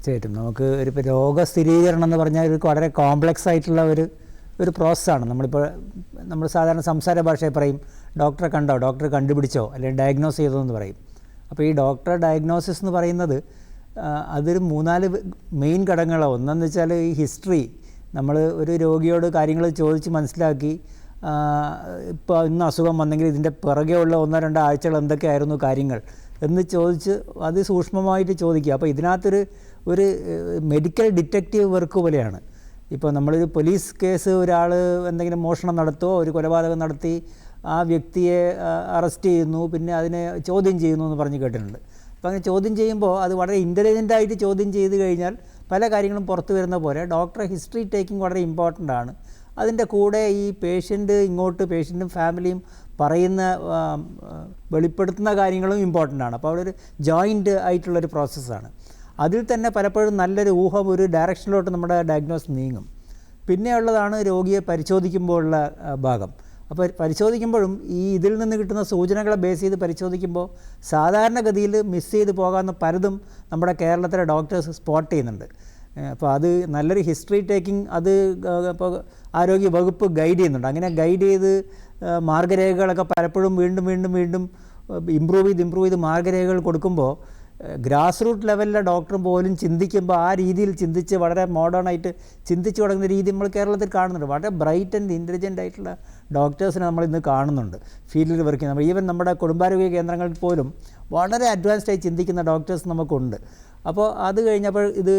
തീർച്ചയായിട്ടും നമുക്ക് ഒരു രോഗസ്ഥിരീകരണം എന്ന് പറഞ്ഞാൽ ഒരു വളരെ കോംപ്ലക്സ് ആയിട്ടുള്ള ഒരു ഒരു പ്രോസസ്സാണ് നമ്മളിപ്പോൾ നമ്മൾ സാധാരണ സംസാര ഭാഷയിൽ പറയും ഡോക്ടറെ കണ്ടോ? ഡോക്ടർ കണ്ടുപിടിച്ചോ? അല്ലെങ്കിൽ ഡയഗ്നോസ് ചെയ്തോ? എന്ന് പറയും. അപ്പോൾ ഈ ഡോക്ടർ ഡയഗ്നോസിസ് എന്ന് പറയുന്നത് അതൊരു മൂന്നാൽ മെയിൻ ഘടകങ്ങളോ ഒന്നെന്ന് വെച്ചാൽ ഈ ഹിസ്റ്ററി നമ്മൾ ഒരു രോഗിയോട് കാര്യങ്ങൾ ചോദിച്ച് മനസ്സിലാക്കി ഇപ്പോൾ ഇന്ന് അസുഖം വന്നെങ്കിൽ ഇതിന്റെ പിറകെ ഉള്ള ഒന്നോ രണ്ടോ ആഴ്ചകൾ എന്തൊക്കെയായിരുന്നു കാര്യങ്ങൾ. എന്ന് ചോദിച്ച് അത് സൂക്ഷ്മമായിട്ട് ചോദിക്കുക. അപ്പോൾ ഇതിനകത്തൊരു ഒരു മെഡിക്കൽ ഡിറ്റക്റ്റീവ് വർക്ക് പോലെയാണ്. ഇപ്പോൾ നമ്മളൊരു പോലീസ് കേസ് ഒരാൾ എന്തെങ്കിലും മോഷണം നടത്തുമോ ഒരു കൊലപാതകം നടത്തി ആ വ്യക്തിയെ അറസ്റ്റ് ചെയ്യുന്നു പിന്നെ അതിനെ ചോദ്യം ചെയ്യുന്നു എന്ന് പറഞ്ഞ് കേട്ടിട്ടുണ്ട്. അപ്പോൾ അങ്ങനെ ചോദ്യം ചെയ്യുമ്പോൾ അത് വളരെ ഇന്റലിജന്റ് ആയിട്ട് ചോദ്യം ചെയ്ത് കഴിഞ്ഞാൽ പല കാര്യങ്ങളും പുറത്തു വരുന്ന പോലെ ഡോക്ടറെ ഹിസ്റ്ററി ടേക്കിംഗ് വളരെ ഇമ്പോർട്ടന്റ് ആണ്. അതിന്റെ കൂടെ ഈ പേഷ്യന്റ് ഇങ്ങോട്ട് പേഷ്യന്റും ഫാമിലിയും പറയുന്ന വെളിപ്പെടുത്തുന്ന കാര്യങ്ങളും ഇമ്പോർട്ടന്റ് ആണ്. അപ്പോൾ അവിടെ ഒരു ജോയിന്റ് ആയിട്ടുള്ളൊരു പ്രോസസ്സാണ് അതിൽ തന്നെ പലപ്പോഴും നല്ലൊരു ഊഹം ഒരു ഡയറക്ഷനിലോട്ട് നമ്മുടെ ഡയഗ്നോസ് നീങ്ങും. പിന്നെയുള്ളതാണ് രോഗിയെ പരിശോധിക്കുമ്പോഴുള്ള ഭാഗം. അപ്പോൾ പരിശോധിക്കുമ്പോഴും ഈ ഇതിൽ നിന്ന് കിട്ടുന്ന സൂചനകളെ ബേസ് ചെയ്ത് പരിശോധിക്കുമ്പോൾ സാധാരണഗതിയിൽ മിസ് ചെയ്ത് പോകാവുന്ന പലതും നമ്മുടെ കേരളത്തിലെ ഡോക്ടേഴ്സ് സ്പോട്ട് ചെയ്യുന്നുണ്ട്. അപ്പോൾ അത് നല്ലൊരു ഹിസ്റ്ററി ടേക്കിംഗ് അത് ഇപ്പോൾ ആരോഗ്യ വകുപ്പ് ഗൈഡ് ചെയ്യുന്നുണ്ട്. അങ്ങനെ ഗൈഡ് ചെയ്ത് മാർഗരേഖകളൊക്കെ പലപ്പോഴും വീണ്ടും വീണ്ടും വീണ്ടും ഇമ്പ്രൂവ് ചെയ്ത് ഇമ്പ്രൂവ് ചെയ്ത് മാർഗരേഖകൾ കൊടുക്കുമ്പോൾ ഗ്രാസ് റൂട്ട് ലെവലിലെ ഡോക്ടർ പോലും ചിന്തിക്കുമ്പോൾ ആ രീതിയിൽ ചിന്തിച്ച് വളരെ മോഡേൺ ആയിട്ട് ചിന്തിച്ച് തുടങ്ങുന്ന രീതി നമ്മൾ കേരളത്തിൽ കാണുന്നുണ്ട്. വളരെ ബ്രൈറ്റ് ആൻഡ് ഇന്റലിജന്റ് ആയിട്ടുള്ള ഡോക്ടേഴ്സിനെ നമ്മൾ ഇന്ന് കാണുന്നുണ്ട്. ഫീൽഡിൽ വർക്ക് ചെയ്യുന്നത് ഈവൻ നമ്മുടെ കുടുംബാരോഗ്യ കേന്ദ്രങ്ങളിൽ പോലും വളരെ അഡ്വാൻസ്ഡായി ചിന്തിക്കുന്ന ഡോക്ടേഴ്സ് നമുക്കുണ്ട്. അപ്പോൾ അത് കഴിഞ്ഞപ്പോൾ ഇത്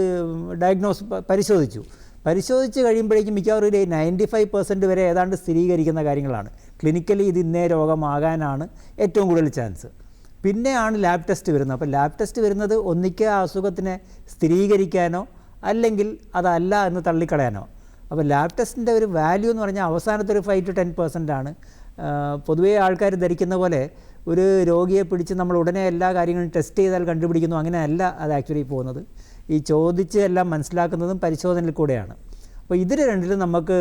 ഡയഗ്നോസ് പരിശോധിച്ചു. പരിശോധിച്ച് കഴിയുമ്പോഴേക്കും മിക്കവാറും ഒരു നയന്റി ഫൈവ് പെർസെന്റ് വരെ ഏതാണ്ട് സ്ഥിരീകരിക്കുന്ന കാര്യങ്ങളാണ്. ക്ലിനിക്കലി ഇത് ഇന്നേ രോഗമാകാനാണ് ഏറ്റവും കൂടുതൽ ചാൻസ് പിന്നെയാണ് ലാബ് ടെസ്റ്റ് വരുന്നത്. അപ്പോൾ ലാബ് ടെസ്റ്റ് വരുന്നത് ഒന്നിക്കുക ആ അസുഖത്തിനെ സ്ഥിരീകരിക്കാനോ അല്ലെങ്കിൽ അതല്ല എന്ന് തള്ളിക്കളയാനോ. അപ്പോൾ ലാബ് ടെസ്റ്റിന്റെ ഒരു വാല്യൂ എന്ന് പറഞ്ഞാൽ അവസാനത്തെ ഒരു ഫൈവ് ടു ടെൻ പെർസെന്റ് ആണ്. പൊതുവേ ആൾക്കാർ ധരിക്കുന്ന പോലെ ഒരു രോഗിയെ പിടിച്ച് നമ്മൾ ഉടനെ എല്ലാ കാര്യങ്ങളും ടെസ്റ്റ് ചെയ്താൽ കണ്ടുപിടിക്കുന്നു. അങ്ങനെയല്ല അത് ആക്ച്വലി പോകുന്നത്. ഈ ചോദിച്ച് എല്ലാം മനസ്സിലാക്കുന്നതും പരിശോധനയിൽ കൂടെയാണ്. അപ്പോൾ ഇതിൽ രണ്ടിലും നമുക്ക്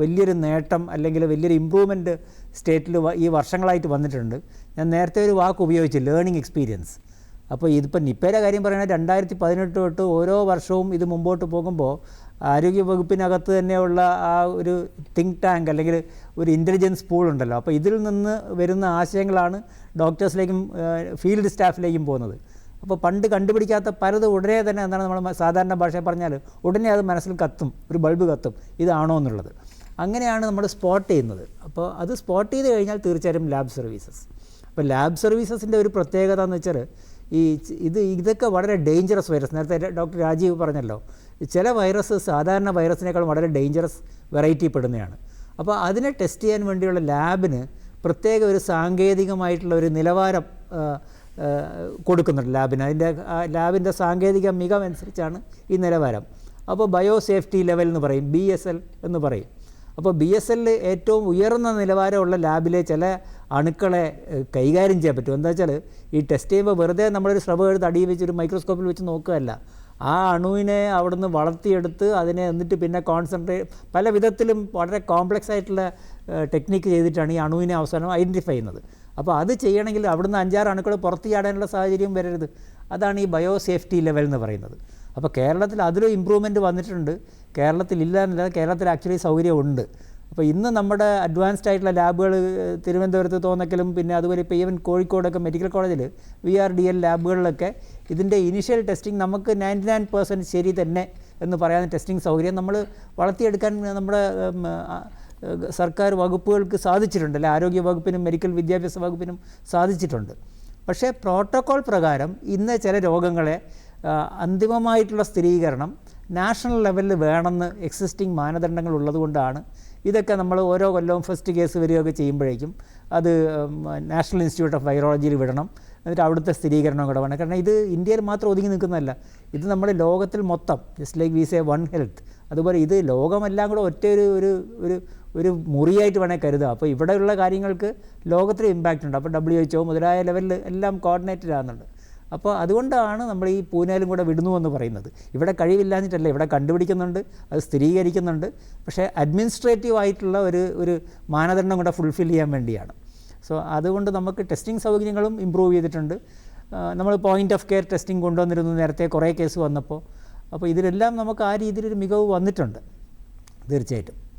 വലിയൊരു നേട്ടം അല്ലെങ്കിൽ വലിയൊരു ഇമ്പ്രൂവ്മെന്റ് സ്റ്റേറ്റിൽ ഈ വർഷങ്ങളായിട്ട് വന്നിട്ടുണ്ട്. ഞാൻ നേരത്തെ ഒരു വാക്ക് ഉപയോഗിച്ചു ലേണിംഗ് എക്സ്പീരിയൻസ് അപ്പോൾ ഇതിപ്പോൾ നിപ്പയുടെ കാര്യം പറയുന്നത് രണ്ടായിരത്തി പതിനെട്ട് തൊട്ട് ഓരോ വർഷവും ഇത് മുമ്പോട്ട് പോകുമ്പോൾ ആരോഗ്യ വകുപ്പിനകത്ത് തന്നെയുള്ള ആ ഒരു തിങ്ക് ടാങ്ക് അല്ലെങ്കിൽ ഒരു ഇന്റലിജൻസ് പൂൾ ഉണ്ടല്ലോ. അപ്പോൾ ഇതിൽ നിന്ന് വരുന്ന ആശയങ്ങളാണ് ഡോക്ടേഴ്സിലേക്കും ഫീൽഡ് സ്റ്റാഫിലേക്കും പോകുന്നത്. അപ്പോൾ പണ്ട് കണ്ടുപിടിക്കാത്ത പലത് ഉടനെ തന്നെ എന്താണ് നമ്മൾ സാധാരണ ഭാഷയിൽ പറഞ്ഞാൽ ഉടനെ അത് മനസ്സിൽ കത്തും ഒരു ബൾബ് കത്തും ഇതാണോ എന്നുള്ളത്. അങ്ങനെയാണ് നമ്മൾ സ്പോട്ട് ചെയ്യുന്നത്. അപ്പോൾ അത് സ്പോട്ട് ചെയ്ത് കഴിഞ്ഞാൽ തീർച്ചയായും ലാബ് സർവീസസ് അപ്പോൾ ലാബ് സർവീസസിന്റെ ഒരു പ്രത്യേകത എന്ന് വെച്ചാൽ ഈ ഇത് ഇതൊക്കെ വളരെ ഡേഞ്ചറസ് വൈറസ് നേരത്തെ ഡോക്ടർ രാജീവ് പറഞ്ഞല്ലോ. ചില വൈറസ് സാധാരണ വൈറസിനേക്കാൾ വളരെ ഡേഞ്ചറസ് വെറൈറ്റി പെടുന്നതാണ് അപ്പോൾ അതിനെ ടെസ്റ്റ് ചെയ്യാൻ വേണ്ടിയുള്ള ലാബിന് പ്രത്യേക ഒരു സാങ്കേതികമായിട്ടുള്ള ഒരു നിലവാരം കൊടുക്കുന്നുണ്ട് ലാബിന് അതിന്റെ ലാബിന്റെ സാങ്കേതിക മികവനുസരിച്ചാണ് ഈ നിലവാരം. അപ്പോൾ ബയോ സേഫ്റ്റി ലെവൽ എന്ന് പറയും ബി എന്ന് പറയും. അപ്പോൾ ബി എസ് എല്ലിൽ ഏറ്റവും ഉയർന്ന നിലവാരമുള്ള ലാബിലെ ചില അണുക്കളെ കൈകാര്യം ചെയ്യാൻ പറ്റും. എന്താ വെച്ചാൽ ഈ ടെസ്റ്റ് ചെയ്യുമ്പോൾ വെറുതെ നമ്മളൊരു ശ്രവ എടുത്ത് അടിയിൽ വെച്ച് ഒരു മൈക്രോസ്കോപ്പിൽ വെച്ച് നോക്കുകയല്ല. ആ അണുവിനെ അവിടുന്ന് വളർത്തിയെടുത്ത് അതിനെ എന്നിട്ട് പിന്നെ കോൺസെൻട്രേറ്റ് പല വിധത്തിലും വളരെ കോംപ്ലക്സ് ആയിട്ടുള്ള ടെക്നിക്ക് ചെയ്തിട്ടാണ് ഈ അണുവിനെ അവസാനം ഐഡന്റിഫൈ ചെയ്യുന്നത്. അപ്പോൾ അത് ചെയ്യണമെങ്കിൽ അവിടുന്ന് അഞ്ചാറ് അണുക്കൾ പുറത്ത് ചാടാനുള്ള സാഹചര്യം വരരുത്. അതാണ് ഈ ബയോ സേഫ്റ്റി ലെവൽ എന്ന് പറയുന്നത്. അപ്പോൾ കേരളത്തിൽ അതിലും ഇമ്പ്രൂവ്മെന്റ് വന്നിട്ടുണ്ട്. കേരളത്തിൽ ഇല്ല എന്നല്ല കേരളത്തിൽ ആക്ച്വലി സൗകര്യമുണ്ട്. അപ്പോൾ ഇന്ന് നമ്മുടെ അഡ്വാൻസ്ഡ് ആയിട്ടുള്ള ലാബുകൾ തിരുവനന്തപുരത്ത് തോന്നക്കലും പിന്നെ അതുപോലെ ഇപ്പോൾ ഈവൻ കോഴിക്കോടൊക്കെ മെഡിക്കൽ കോളേജിൽ വി ആർ ഡി എൽ ലാബുകളിലൊക്കെ ഇതിന്റെ ഇനീഷ്യൽ ടെസ്റ്റിംഗ് നമുക്ക് നയന്റി നയൻ പെർസെന്റ് ശരി തന്നെ എന്ന് പറയാൻ ടെസ്റ്റിംഗ് സൗകര്യം നമ്മൾ വളർത്തിയെടുക്കാൻ നമ്മുടെ സർക്കാർ വകുപ്പുകൾക്ക് സാധിച്ചിട്ടുണ്ട്. അല്ലെ ആരോഗ്യ വകുപ്പിനും മെഡിക്കൽ വിദ്യാഭ്യാസ വകുപ്പിനും സാധിച്ചിട്ടുണ്ട്. പക്ഷേ പ്രോട്ടോക്കോൾ പ്രകാരം ഇന്ന് ചില രോഗങ്ങളെ അന്തിമമായിട്ടുള്ള സ്ഥിരീകരണം നാഷണൽ ലെവലിൽ വേണമെന്ന് എക്സിസ്റ്റിംഗ് മാനദണ്ഡങ്ങൾ ഉള്ളതുകൊണ്ടാണ്. ഇതൊക്കെ നമ്മൾ ഓരോ കൊല്ലവും ഫസ്റ്റ് കേസ് വരികയൊക്കെ ചെയ്യുമ്പോഴേക്കും അത് നാഷണൽ ഇൻസ്റ്റിറ്റ്യൂട്ട് ഓഫ് വൈറോളജിയിൽ വിടണം. എന്നിട്ട് അവിടുത്തെ സ്ഥിരീകരണം കൂടെ വേണം. കാരണം ഇത് ഇന്ത്യയിൽ മാത്രം ഒതുങ്ങി നിൽക്കുന്നതല്ല. ഇത് നമ്മുടെ ലോകത്തിൽ മൊത്തം just like we say one health അതുപോലെ ഇത് ലോകമെല്ലാം കൂടെ ഒറ്റ ഒരു ഒരു ഒരു മുറിയായിട്ട് വേണേൽ കരുതുക അപ്പോൾ ഇവിടെയുള്ള കാര്യങ്ങൾക്ക് ലോകത്തിൽ ഇമ്പാക്റ്റ് ഉണ്ട്. അപ്പോൾ ഡബ്ല്യു എച്ച് ഒ മുതലായ ലെവലിൽ എല്ലാം കോർഡിനേറ്റഡ് ആകുന്നുണ്ട് അപ്പോൾ അതുകൊണ്ടാണ് നമ്മൾ ഈ പൂനെയിലും കൂടെ വിടുന്നു എന്ന് പറയുന്നത്. ഇവിടെ കഴിവില്ലാഞ്ഞിട്ടല്ല ഇവിടെ കണ്ടുപിടിക്കുന്നുണ്ട് അത് സ്ഥിരീകരിക്കുന്നുണ്ട്. പക്ഷേ അഡ്മിനിസ്ട്രേറ്റീവ് ആയിട്ടുള്ള ഒരു ഒരു മാനദണ്ഡം കൂടെ ഫുൾഫിൽ ചെയ്യാൻ വേണ്ടിയാണ്. സോ അതുകൊണ്ട് നമുക്ക് ടെസ്റ്റിംഗ് സൗകര്യങ്ങളും ഇമ്പ്രൂവ് ചെയ്തിട്ടുണ്ട്. നമ്മൾ പോയിന്റ് ഓഫ് കെയർ ടെസ്റ്റിംഗ് കൊണ്ടുവന്നിരുന്നു നേരത്തെ കുറേ കേസ് വന്നപ്പോൾ. അപ്പോൾ ഇതിലെല്ലാം നമുക്ക് ആ രീതിയിലൊരു മികവ് വന്നിട്ടുണ്ട്. തീർച്ചയായിട്ടും.